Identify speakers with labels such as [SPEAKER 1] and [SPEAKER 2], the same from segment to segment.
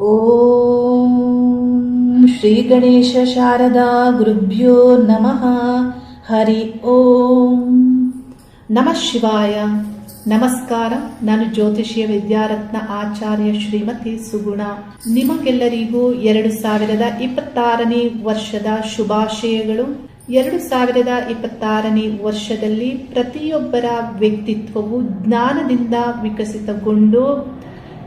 [SPEAKER 1] ಓಂ ಶ್ರೀ ಗಣೇಶ ಶಾರದಾ ಗುರುಭ್ಯೋ ನಮಃ. ಹರಿ ಓಂ. ನಮಃ ಶಿವಾಯ. ನಮಸ್ಕಾರ. ನಾನು ಜ್ಯೋತಿಷಿಯ ವಿದ್ಯಾರತ್ನ ಆಚಾರ್ಯ ಶ್ರೀಮತಿ ಸುಗುಣ. ನಿಮಗೆಲ್ಲರಿಗೂ ಎರಡು ಸಾವಿರದ ಇಪ್ಪತ್ತಾರನೇ ವರ್ಷದ ಶುಭಾಶಯಗಳು. ಎರಡು ಸಾವಿರದ ಇಪ್ಪತ್ತಾರನೇ ವರ್ಷದಲ್ಲಿ ಪ್ರತಿಯೊಬ್ಬರ ವ್ಯಕ್ತಿತ್ವವು ಜ್ಞಾನದಿಂದ ವಿಕಸಿತಗೊಂಡು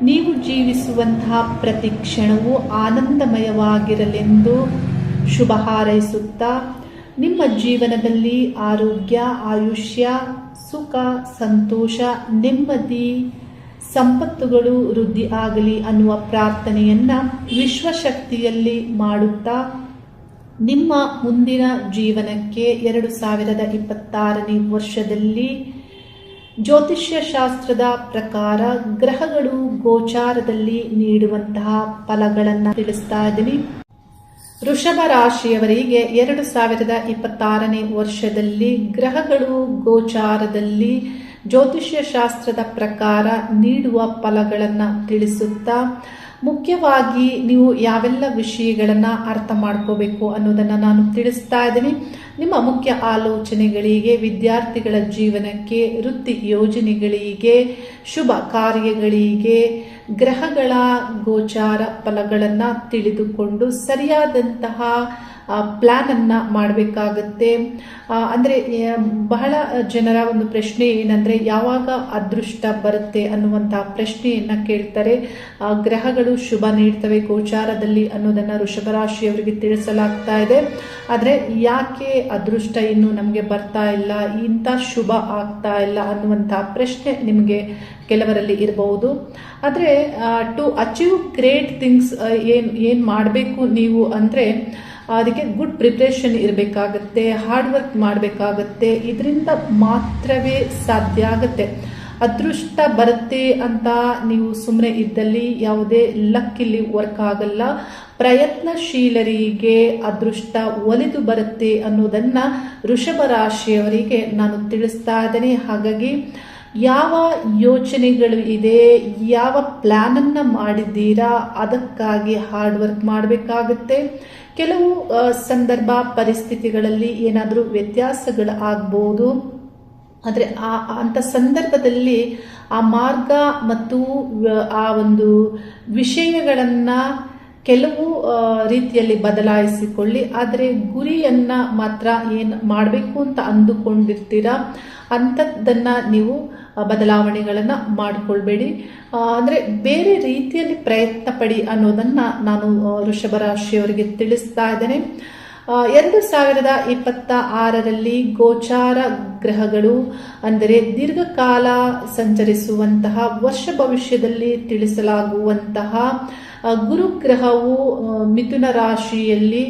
[SPEAKER 1] ನೀವು ಜೀವಿಸುವಂತಹ ಪ್ರತಿ ಕ್ಷಣವೂ ಆನಂದಮಯವಾಗಿರಲೆಂದು ಶುಭ ಹಾರೈಸುತ್ತಾ, ನಿಮ್ಮ ಜೀವನದಲ್ಲಿ ಆರೋಗ್ಯ, ಆಯುಷ್ಯ, ಸುಖ, ಸಂತೋಷ, ನೆಮ್ಮದಿ, ಸಂಪತ್ತುಗಳು ವೃದ್ಧಿ ಆಗಲಿ ಅನ್ನುವ ಪ್ರಾರ್ಥನೆಯನ್ನ ವಿಶ್ವಶಕ್ತಿಯಲ್ಲಿ ಮಾಡುತ್ತಾ, ನಿಮ್ಮ ಮುಂದಿನ ಜೀವನಕ್ಕೆ ಎರಡು ಸಾವಿರದ ಇಪ್ಪತ್ತಾರನೇ ವರ್ಷದಲ್ಲಿ ಜ್ಯೋತಿಷ್ಯ ಶಾಸ್ತ್ರದ ಪ್ರಕಾರ ಗ್ರಹಗಳು ಗೋಚಾರದಲ್ಲಿ ನೀಡುವಂತಹ ಫಲಗಳನ್ನು ತಿಳಿಸ್ತಾ ಇದ್ದೀನಿ. ವೃಷಭ ರಾಶಿಯವರಿಗೆ ಎರಡು ಸಾವಿರದ ಇಪ್ಪತ್ತಾರನೇ ವರ್ಷದಲ್ಲಿ ಗ್ರಹಗಳು ಗೋಚಾರದಲ್ಲಿ ಜ್ಯೋತಿಷ್ಯ ಶಾಸ್ತ್ರದ ಪ್ರಕಾರ ನೀಡುವ ಫಲಗಳನ್ನು ತಿಳಿಸುತ್ತಾ, ಮುಖ್ಯವಾಗಿ ನೀವು ಯಾವೆಲ್ಲ ವಿಷಯಗಳನ್ನು ಅರ್ಥ ಮಾಡ್ಕೋಬೇಕು ಅನ್ನೋದನ್ನು ನಾನು ತಿಳಿಸ್ತಾ ಇದ್ದೀನಿ. ನಿಮ್ಮ ಮುಖ್ಯ ಆಲೋಚನೆಗಳಿಗೆ ವಿದ್ಯಾರ್ಥಿಗಳ ಜೀವನಕ್ಕೆ ವೃತ್ತಿ ಯೋಜನೆಗಳಿಗೆ ಶುಭ ಕಾರ್ಯಗಳಿಗೆ ಗ್ರಹಗಳ ಗೋಚಾರ ಫಲಗಳನ್ನು ತಿಳಿದುಕೊಂಡು ಸರಿಯಾದಂತಹ ಪ್ಲ್ಯಾನ್ ಅನ್ನ ಮಾಡಬೇಕಾಗತ್ತೆ. ಅಂದರೆ ಬಹಳ ಜನರ ಒಂದು ಪ್ರಶ್ನೆ ಏನಂದರೆ, ಯಾವಾಗ ಅದೃಷ್ಟ ಬರುತ್ತೆ ಅನ್ನುವಂಥ ಪ್ರಶ್ನೆಯನ್ನು ಕೇಳ್ತಾರೆ. ಗ್ರಹಗಳು ಶುಭ ನೀಡ್ತವೆ ಗೋಚಾರದಲ್ಲಿ ಅನ್ನೋದನ್ನು ವೃಷಭರಾಶಿಯವರಿಗೆ ತಿಳಿಸಲಾಗ್ತಾ ಇದೆ. ಆದರೆ, ಯಾಕೆ ಅದೃಷ್ಟ ಇನ್ನು ನಮಗೆ ಬರ್ತಾ ಇಲ್ಲ, ಇಂಥ ಶುಭ ಆಗ್ತಾ ಇಲ್ಲ ಅನ್ನುವಂಥ ಪ್ರಶ್ನೆ ನಿಮಗೆ ಕೆಲವರಲ್ಲಿ ಇರಬಹುದು ಆದರೆ ಟು ಅಚೀವ್ ಗ್ರೇಟ್ ಥಿಂಗ್ಸ್ ಏನು ಏನು ಮಾಡಬೇಕು ನೀವು ಅಂದರೆ ಅದಕ್ಕೆ ಗುಡ್ ಪ್ರಿಪ್ರೇಷನ್ ಇರಬೇಕಾಗತ್ತೆ ಹಾರ್ಡ್ ವರ್ಕ್ ಮಾಡಬೇಕಾಗತ್ತೆ, ಇದರಿಂದ ಮಾತ್ರವೇ ಸಾಧ್ಯ ಆಗುತ್ತೆ. ಅದೃಷ್ಟ ಬರುತ್ತೆ ಅಂತ ನೀವು ಸುಮ್ಮನೆ ಇದ್ದಲ್ಲಿ ಯಾವುದೇ ಲಕ್ ಇಲ್ಲಿ ವರ್ಕ್ ಆಗಲ್ಲ. ಪ್ರಯತ್ನಶೀಲರಿಗೆ ಅದೃಷ್ಟ ಒಲಿದು ಬರುತ್ತೆ ಅನ್ನೋದನ್ನ ರಾಶಿಯವರಿಗೆ ನಾನು ತಿಳಿಸ್ತಾ ಇದ್ದೇನೆ. ಹಾಗಾಗಿ ಯಾವ ಯೋಚನೆಗಳು ಇದೆ, ಯಾವ ಪ್ಲ್ಯಾನನ್ನು ಮಾಡಿದ್ದೀರಾ, ಅದಕ್ಕಾಗಿ ಹಾರ್ಡ್ ವರ್ಕ್ ಮಾಡಬೇಕಾಗುತ್ತೆ. ಕೆಲವು ಸಂದರ್ಭ, ಪರಿಸ್ಥಿತಿಗಳಲ್ಲಿ ಏನಾದರೂ ವ್ಯತ್ಯಾಸಗಳು ಆಗ್ಬೋದು. ಆದರೆ ಆ ಅಂಥ ಸಂದರ್ಭದಲ್ಲಿ ಆ ಮಾರ್ಗ ಮತ್ತು, ಆ ಒಂದು ವಿಷಯಗಳನ್ನು ಕೆಲವು ರೀತಿಯಲ್ಲಿ ಬದಲಾಯಿಸಿಕೊಳ್ಳಿ. ಆದರೆ ಗುರಿಯನ್ನ ಮಾತ್ರ ಏನು ಮಾಡಬೇಕು ಅಂತ ಅಂದುಕೊಂಡಿರ್ತೀರಾ? ಅಂಥದ್ದನ್ನು ನೀವು ಬದಲಾವಣೆಗಳನ್ನು ಮಾಡಿಕೊಳ್ಬೇಡಿ. ಅಂದರೆ ಬೇರೆ ರೀತಿಯಲ್ಲಿ ಪ್ರಯತ್ನ ಪಡಿ ಅನ್ನೋದನ್ನು ನಾನು ಋಷಭ ರಾಶಿಯವರಿಗೆ ತಿಳಿಸ್ತಾ ಇದ್ದೇನೆ. ಎರಡು ಸಾವಿರದ ಇಪ್ಪತ್ತ ಆರರಲ್ಲಿ ಗೋಚಾರ ಗ್ರಹಗಳು, ಅಂದರೆ ದೀರ್ಘಕಾಲ ಸಂಚರಿಸುವಂತಹ, ವರ್ಷ ಭವಿಷ್ಯದಲ್ಲಿ ತಿಳಿಸಲಾಗುವಂತಹ ಗುರುಗ್ರಹವು ಮಿಥುನ ರಾಶಿಯಲ್ಲಿ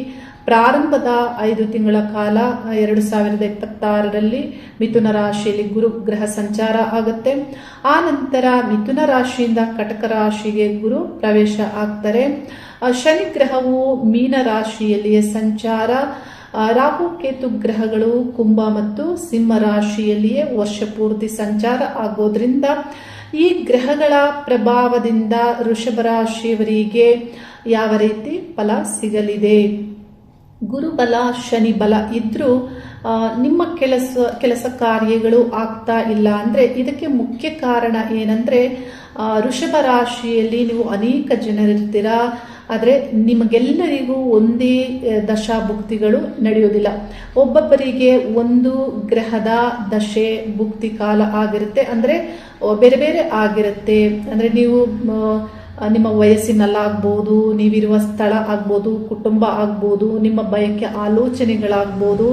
[SPEAKER 1] ಪ್ರಾರಂಭದ ಐದು ತಿಂಗಳ ಕಾಲ, ಎರಡು ಸಾವಿರದ ಇಪ್ಪತ್ತಾರರಲ್ಲಿ ಮಿಥುನ ರಾಶಿಯಲ್ಲಿ ಗುರು ಗ್ರಹ ಸಂಚಾರ ಆಗುತ್ತೆ. ಆ ನಂತರ ಮಿಥುನ ರಾಶಿಯಿಂದ ಕಟಕ ರಾಶಿಗೆ ಗುರು ಪ್ರವೇಶ ಆಗ್ತಾರೆ. ಶನಿ ಗ್ರಹವು ಮೀನ ರಾಶಿಯಲ್ಲಿಯೇ ಸಂಚಾರ. ರಾಹು ಕೇತು ಗ್ರಹಗಳು ಕುಂಭ ಮತ್ತು ಸಿಂಹ ರಾಶಿಯಲ್ಲಿಯೇ ವರ್ಷ ಪೂರ್ತಿ ಸಂಚಾರ ಆಗೋದ್ರಿಂದ ಈ ಗ್ರಹಗಳ ಪ್ರಭಾವದಿಂದ ವೃಷಭ ರಾಶಿಯವರಿಗೆ ಯಾವ ರೀತಿ ಫಲ ಸಿಗಲಿದೆ? ಗುರುಬಲ ಶನಿ ಬಲ ಇದ್ರೂ ನಿಮ್ಮ ಕೆಲಸ ಕೆಲಸ ಕಾರ್ಯಗಳು ಆಗ್ತಾ ಇಲ್ಲ ಅಂದರೆ ಇದಕ್ಕೆ ಮುಖ್ಯ ಕಾರಣ ಏನಂದರೆ ಋಷಭ ರಾಶಿಯಲ್ಲಿ ನೀವು ಅನೇಕ ಜನರಿರ್ತೀರ, ಆದರೆ ನಿಮಗೆಲ್ಲರಿಗೂ ಒಂದೇ ದಶಾ ದಶಾಭುಕ್ತಿಗಳು ನಡೆಯೋದಿಲ್ಲ. ಒಬ್ಬೊಬ್ಬರಿಗೆ ಒಂದು ಗ್ರಹದ ದಶೆ ಭುಕ್ತಿ ಕಾಲ ಆಗಿರುತ್ತೆ, ಅಂದರೆ ಬೇರೆ ಬೇರೆ ಆಗಿರುತ್ತೆ. ಅಂದರೆ ನೀವು ನಿಮ್ಮ ವಯಸ್ಸಿನಲ್ಲಾಗ್ಬೋದು, ನೀವಿರುವ ಸ್ಥಳ ಆಗ್ಬೋದು, ಕುಟುಂಬ ಆಗ್ಬೋದು, ನಿಮ್ಮ ಬಯಕೆ ಆಲೋಚನೆಗಳಾಗ್ಬೋದು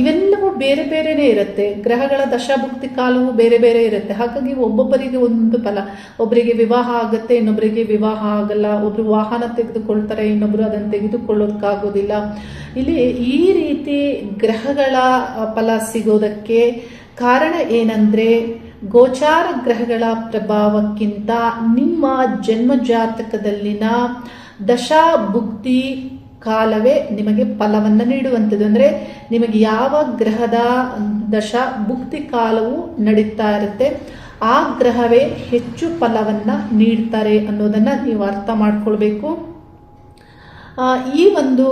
[SPEAKER 1] ಇವೆಲ್ಲವೂ ಬೇರೆ ಬೇರೆನೇ ಇರುತ್ತೆ. ಗ್ರಹಗಳ ದಶಾಭುಕ್ತಿ ಕಾಲವು ಬೇರೆ ಬೇರೆ ಇರುತ್ತೆ. ಹಾಗಾಗಿ ಒಬ್ಬೊಬ್ಬರಿಗೆ ಒಂದು ಫಲ. ಒಬ್ಬರಿಗೆ ವಿವಾಹ ಆಗುತ್ತೆ ಇನ್ನೊಬ್ಬರಿಗೆ ವಿವಾಹ ಆಗಲ್ಲ. ಒಬ್ಬರು ವಾಹನ ತೆಗೆದುಕೊಳ್ತಾರೆ ಇನ್ನೊಬ್ಬರು ಅದನ್ನು ತೆಗೆದುಕೊಳ್ಳೋದಕ್ಕಾಗೋದಿಲ್ಲ ಇಲ್ಲಿ ಈ ರೀತಿ ಗ್ರಹಗಳ ಫಲ ಸಿಗೋದಕ್ಕೆ ಕಾರಣ ಏನಂದ್ರೆ ಗೋಚಾರ ಗ್ರಹಗಳ ಪ್ರಭಾವಕ್ಕಿಂತ ನಿಮ್ಮ ಜನ್ಮ ಜಾತಕದಲ್ಲಿನ ದಶಾ ಭುಕ್ತಿ ಕಾಲವೇ ನಿಮಗೆ ಫಲವನ್ನು ನೀಡುವಂಥದ್ದು. ಅಂದರೆ ನಿಮಗೆ ಯಾವ ಗ್ರಹದ ದಶ ಭುಕ್ತಿ ಕಾಲವು ನಡೀತಾ ಇರುತ್ತೆ, ಆ ಗ್ರಹವೇ ಹೆಚ್ಚು ಫಲವನ್ನು ನೀಡ್ತಾರೆ ಅನ್ನೋದನ್ನು ನೀವು ಅರ್ಥ ಮಾಡ್ಕೊಳ್ಬೇಕು. ಈ ಒಂದು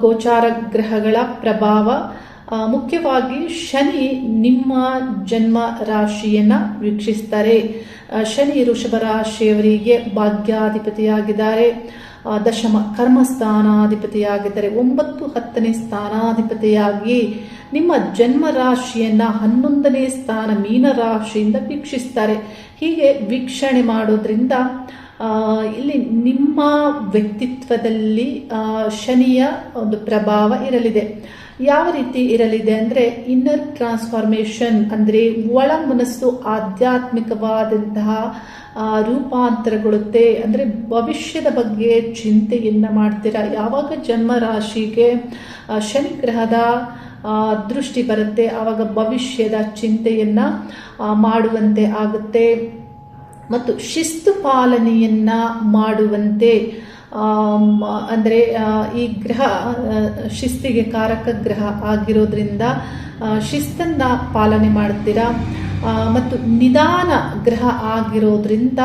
[SPEAKER 1] ಗೋಚಾರ ಗ್ರಹಗಳ ಪ್ರಭಾವ ಮುಖ್ಯವಾಗಿ ಶನಿ ನಿಮ್ಮ ಜನ್ಮ ರಾಶಿಯನ್ನ ವೀಕ್ಷಿಸ್ತಾರೆ. ಶನಿ ಋಷಭ ರಾಶಿಯವರಿಗೆ ಭಾಗ್ಯಾಧಿಪತಿಯಾಗಿದ್ದಾರೆ. ದಶಮ ಕರ್ಮ ಸ್ಥಾನಾಧಿಪತಿಯಾಗಿದ್ದಾರೆ ಒಂಬತ್ತು ಹತ್ತನೇ ಸ್ಥಾನಾಧಿಪತಿಯಾಗಿ ನಿಮ್ಮ ಜನ್ಮ ರಾಶಿಯನ್ನ ಹನ್ನೊಂದನೇ ಸ್ಥಾನ ಮೀನ ರಾಶಿಯಿಂದ ವೀಕ್ಷಿಸ್ತಾರೆ. ಹೀಗೆ ವೀಕ್ಷಣೆ ಮಾಡೋದ್ರಿಂದ ಇಲ್ಲಿ ನಿಮ್ಮ ವ್ಯಕ್ತಿತ್ವದಲ್ಲಿ ಶನಿಯ ಒಂದು ಪ್ರಭಾವ ಇರಲಿದೆ. ಯಾವ ರೀತಿ ಇರಲಿದೆ ಅಂದರೆ ಇನ್ನರ್ ಟ್ರಾನ್ಸ್ಫಾರ್ಮೇಷನ್ ಅಂದರೆ ಒಳ ಮನಸ್ಸು ಆಧ್ಯಾತ್ಮಿಕವಾದಂತಹ ರೂಪಾಂತರಗೊಳ್ಳುತ್ತೆ ಅಂದರೆ ಭವಿಷ್ಯದ ಬಗ್ಗೆ ಚಿಂತೆಯನ್ನು ಮಾಡ್ತೀರಾ? ಯಾವಾಗ ಜನ್ಮ ರಾಶಿಗೆ ಶನಿ ಗ್ರಹದ ದೃಷ್ಟಿ ಬರುತ್ತೆ, ಆವಾಗ ಭವಿಷ್ಯದ ಚಿಂತೆಯನ್ನ ಮಾಡುವಂತೆ ಆಗುತ್ತೆ. ಮತ್ತು ಶಿಸ್ತು ಪಾಲನೆಯನ್ನ ಮಾಡುವಂತೆ ಅಂದ್ರೆ ಈ ಗ್ರಹ ಶಿಸ್ತಿಗೆ ಕಾರಕ ಗ್ರಹ ಆಗಿರೋದ್ರಿಂದ ಶಿಸ್ತನ್ನ ಪಾಲನೆ ಮಾಡ್ತೀರಾ? ಮತ್ತು ನಿಧಾನ ಗ್ರಹ ಆಗಿರೋದ್ರಿಂದ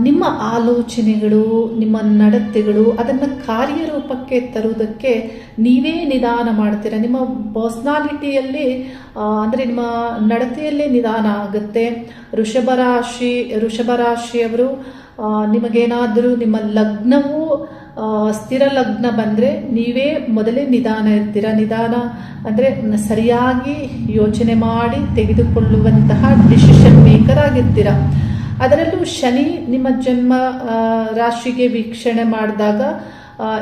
[SPEAKER 1] ನಿಮ್ಮ ಆಲೋಚನೆಗಳು, ನಿಮ್ಮ ನಡತೆಗಳು ಅದನ್ನು ಕಾರ್ಯರೂಪಕ್ಕೆ ತರುವುದಕ್ಕೆ ನೀವೇ ನಿಧಾನ ಮಾಡ್ತೀರಾ? ನಿಮ್ಮ ಪರ್ಸ್ನಾಲಿಟಿಯಲ್ಲಿ ಅಂದರೆ ನಿಮ್ಮ ನಡತೆಯಲ್ಲೇ ನಿಧಾನ ಆಗುತ್ತೆ. ಋಷಭ ರಾಶಿ ಋಷಭ ರಾಶಿಯವರು ನಿಮಗೇನಾದರೂ ನಿಮ್ಮ ಲಗ್ನವು ಸ್ಥಿರ ಲಗ್ನ ಬಂದರೆ ನೀವೇ ಮೊದಲೇ ನಿಧಾನ ಇರ್ತೀರ. ನಿಧಾನ ಅಂದರೆ ಸರಿಯಾಗಿ ಯೋಚನೆ ಮಾಡಿ ತೆಗೆದುಕೊಳ್ಳುವಂತಹ ಡಿಸಿಷನ್ ಮೇಕರ್ ಆಗಿರ್ತೀರ. ಅದರಲ್ಲೂ ಶನಿ ನಿಮ್ಮ ಜನ್ಮ ರಾಶಿಗೆ ವೀಕ್ಷಣೆ ಮಾಡಿದಾಗ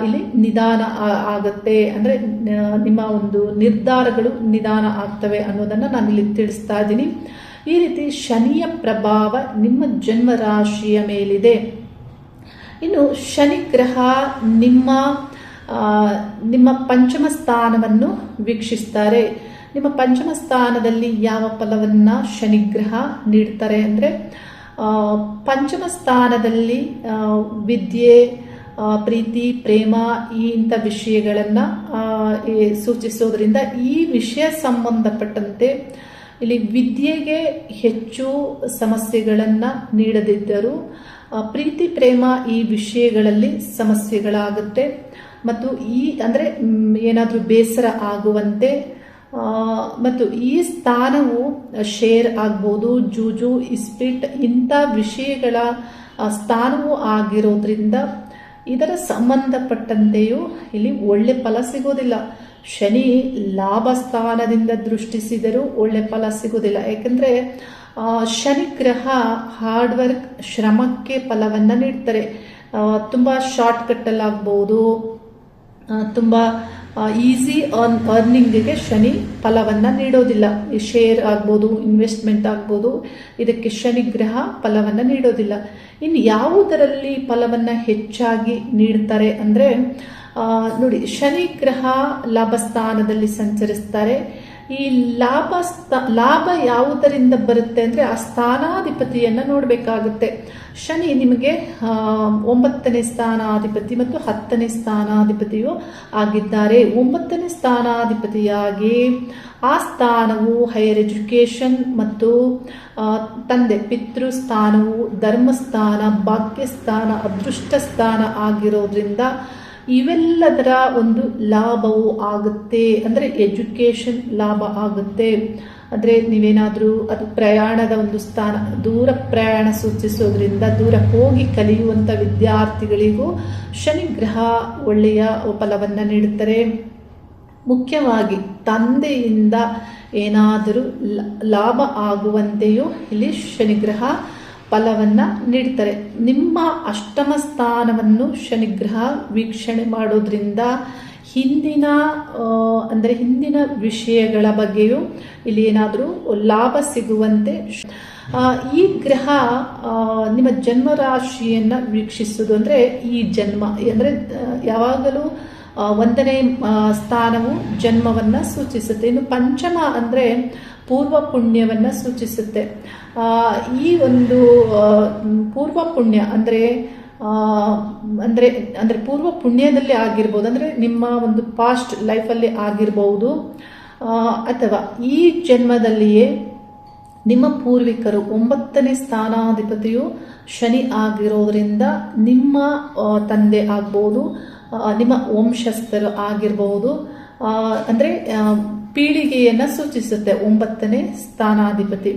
[SPEAKER 1] ಇಲ್ಲಿ ನಿಧಾನ ಆಗುತ್ತೆ ಆಗತ್ತೆ. ಅಂದರೆ ನಿಮ್ಮ ಒಂದು ನಿರ್ಧಾರಗಳು ನಿಧಾನ ಆಗ್ತವೆ ಅನ್ನೋದನ್ನು ನಾನು ಇಲ್ಲಿ ತಿಳಿಸ್ತಾ ಇದ್ದೀನಿ. ಈ ರೀತಿ ಶನಿಯ ಪ್ರಭಾವ ನಿಮ್ಮ ಜನ್ಮ ರಾಶಿಯ ಮೇಲಿದೆ. ಇನ್ನು ಶನಿ ಗ್ರಹ ನಿಮ್ಮ ನಿಮ್ಮ ಪಂಚಮ ಸ್ಥಾನವನ್ನು ವೀಕ್ಷಿಸ್ತಾರೆ. ನಿಮ್ಮ ಪಂಚಮ ಸ್ಥಾನದಲ್ಲಿ ಯಾವ ಫಲವನ್ನು ಶನಿಗ್ರಹ ನೀಡ್ತಾರೆ ಅಂದರೆ ಪಂಚಮ ಸ್ಥಾನದಲ್ಲಿ ವಿದ್ಯೆ ಪ್ರೀತಿ, ಪ್ರೇಮ ಈ ಇಂಥ ವಿಷಯಗಳನ್ನು ಸೂಚಿಸೋದರಿಂದ ಈ ವಿಷಯ ಸಂಬಂಧಪಟ್ಟಂತೆ ಇಲ್ಲಿ ವಿದ್ಯೆಗೆ ಹೆಚ್ಚು ಸಮಸ್ಯೆಗಳನ್ನು ನೀಡದಿದ್ದರೂ ಪ್ರೀತಿ, ಪ್ರೇಮ ಈ ವಿಷಯಗಳಲ್ಲಿ ಸಮಸ್ಯೆಗಳಾಗುತ್ತೆ. ಮತ್ತು ಈ, ಅಂದರೆ ಏನಾದರೂ ಬೇಸರ ಆಗುವಂತೆ ಮತ್ತು ಈ ಸ್ಥಾನವು ಶೇರ್ ಆಗ್ಬೋದು, ಜೂಜು, ಇಸ್ಪಿಟ್, ಇಂಥ ವಿಷಯಗಳ ಸ್ಥಾನವು ಆಗಿರೋದ್ರಿಂದ ಇದರ ಸಂಬಂಧಪಟ್ಟಂತೆಯೂ ಇಲ್ಲಿ ಒಳ್ಳೆ ಫಲ ಸಿಗೋದಿಲ್ಲ. ಶನಿ ಲಾಭ ಸ್ಥಾನದಿಂದ ದೃಷ್ಟಿಸಿದರೂ ಒಳ್ಳೆ ಫಲ ಸಿಗೋದಿಲ್ಲ ಯಾಕಂದರೆ ಶನಿ ಗ್ರಹ ಹಾರ್ಡ್ ವರ್ಕ್ ಶ್ರಮಕ್ಕೆ ಫಲವನ್ನು ನೀಡ್ತಾರೆ. ತುಂಬ ಶಾರ್ಟ್ ಕಟ್ಟಲ್ಲಾಗ್ಬೋದು ತುಂಬ ಈಸಿ ಅರ್ನ್ ಅರ್ನಿಂಗ್ಗೆ ಶನಿ ಫಲವನ್ನು ನೀಡೋದಿಲ್ಲ. ಶೇರ್ ಆಗ್ಬೋದು ಇನ್ವೆಸ್ಟ್ಮೆಂಟ್ ಆಗ್ಬೋದು, ಇದಕ್ಕೆ ಶನಿ ಗ್ರಹ ಫಲವನ್ನು ನೀಡೋದಿಲ್ಲ. ಇನ್ನು ಯಾವುದರಲ್ಲಿ ಫಲವನ್ನು ಹೆಚ್ಚಾಗಿ ನೀಡ್ತಾರೆ ಅಂದರೆ ನೋಡಿ, ಶನಿ ಗ್ರಹ ಲಾಭ ಸ್ಥಾನದಲ್ಲಿ ಸಂಚರಿಸ್ತಾರೆ. ಈ ಲಾಭ ಲಾಭ ಯಾವುದರಿಂದ ಬರುತ್ತೆ ಅಂದರೆ ಆ ಸ್ಥಾನಾಧಿಪತಿಯನ್ನು ನೋಡಬೇಕಾಗುತ್ತೆ. ಶನಿ ನಿಮಗೆ ಒಂಬತ್ತನೇ ಸ್ಥಾನಾಧಿಪತಿ ಮತ್ತು ಹತ್ತನೇ ಸ್ಥಾನಾಧಿಪತಿಯು ಆಗಿದ್ದಾರೆ. ಒಂಬತ್ತನೇ ಸ್ಥಾನಾಧಿಪತಿಯಾಗಿ ಆ ಸ್ಥಾನವು ಹೈಯರ್ ಎಜುಕೇಷನ್ ಮತ್ತು ತಂದೆ, ಪಿತೃ ಸ್ಥಾನವು ಧರ್ಮಸ್ಥಾನ, ಭಾಗ್ಯಸ್ಥಾನ, ಅದೃಷ್ಟ ಸ್ಥಾನ ಆಗಿರೋದ್ರಿಂದ ಇವೆಲ್ಲದರ ಒಂದು ಲಾಭವು ಆಗುತ್ತೆ. ಅಂದರೆ ಎಜುಕೇಷನ್ ಲಾಭ ಆಗುತ್ತೆ. ಅಂದರೆ ನೀವೇನಾದರೂ ಅದು ಪ್ರಯಾಣದ ಒಂದು ಸ್ಥಾನ, ದೂರ ಪ್ರಯಾಣ ಸೂಚಿಸೋದ್ರಿಂದ ದೂರ ಹೋಗಿ ಕಲಿಯುವಂಥ ವಿದ್ಯಾರ್ಥಿಗಳಿಗೂ ಶನಿ ಗ್ರಹ ಒಳ್ಳೆಯ ಫಲವನ್ನು ನೀಡುತ್ತಾರೆ. ಮುಖ್ಯವಾಗಿ ತಂದೆಯಿಂದ ಏನಾದರೂ ಲಾಭ ಆಗುವಂತೆಯೂ ಇಲ್ಲಿ ಶನಿಗ್ರಹ ಫಲವನ್ನು ನೀಡ್ತಾರೆ. ನಿಮ್ಮ ಅಷ್ಟಮ ಸ್ಥಾನವನ್ನು ಶನಿಗ್ರಹ ವೀಕ್ಷಣೆ ಮಾಡೋದ್ರಿಂದ ಹಿಂದಿನ ಅಂದರೆ ಹಿಂದಿನ ವಿಷಯಗಳ ಬಗ್ಗೆಯೂ ಇಲ್ಲಿ ಏನಾದರೂ ಲಾಭ ಸಿಗುವಂತೆ ಈ ಗ್ರಹ ನಿಮ್ಮ ಜನ್ಮ ರಾಶಿಯನ್ನು ವೀಕ್ಷಿಸುವುದು ಅಂದರೆ ಈ ಜನ್ಮ. ಅಂದರೆ ಯಾವಾಗಲೂ ಒಂದನೇ ಸ್ಥಾನವು ಜನ್ಮವನ್ನು ಸೂಚಿಸುತ್ತೆ. ಇನ್ನು ಪಂಚಮ ಅಂದರೆ ಪೂರ್ವ ಪುಣ್ಯವನ್ನು ಸೂಚಿಸುತ್ತೆ. ಈ ಒಂದು ಪೂರ್ವ ಪುಣ್ಯ ಅಂದರೆ ಅಂದರೆ ಅಂದರೆ ಪೂರ್ವ ಪುಣ್ಯದಲ್ಲಿ ಆಗಿರ್ಬೋದು, ಅಂದರೆ ನಿಮ್ಮ ಒಂದು ಪಾಸ್ಟ್ ಲೈಫಲ್ಲಿ ಆಗಿರ್ಬೋದು ಅಥವಾ ಈ ಜನ್ಮದಲ್ಲಿಯೇ ನಿಮ್ಮ ಪೂರ್ವಿಕರು ಒಂಬತ್ತನೇ ಸ್ಥಾನಾಧಿಪತಿಯು ಶನಿ ಆಗಿರೋದ್ರಿಂದ ನಿಮ್ಮ ತಂದೆ ಆಗ್ಬೋದು ನಿಮ್ಮ ವಂಶಸ್ಥರು ಆಗಿರಬಹುದು ಅಂದರೆ ಪೀಳಿಗೆಯನ್ನ ಸೂಚಿಸುತ್ತೆ. ಒಂಬತ್ತನೇ ಸ್ಥಾನಾಧಿಪತಿ.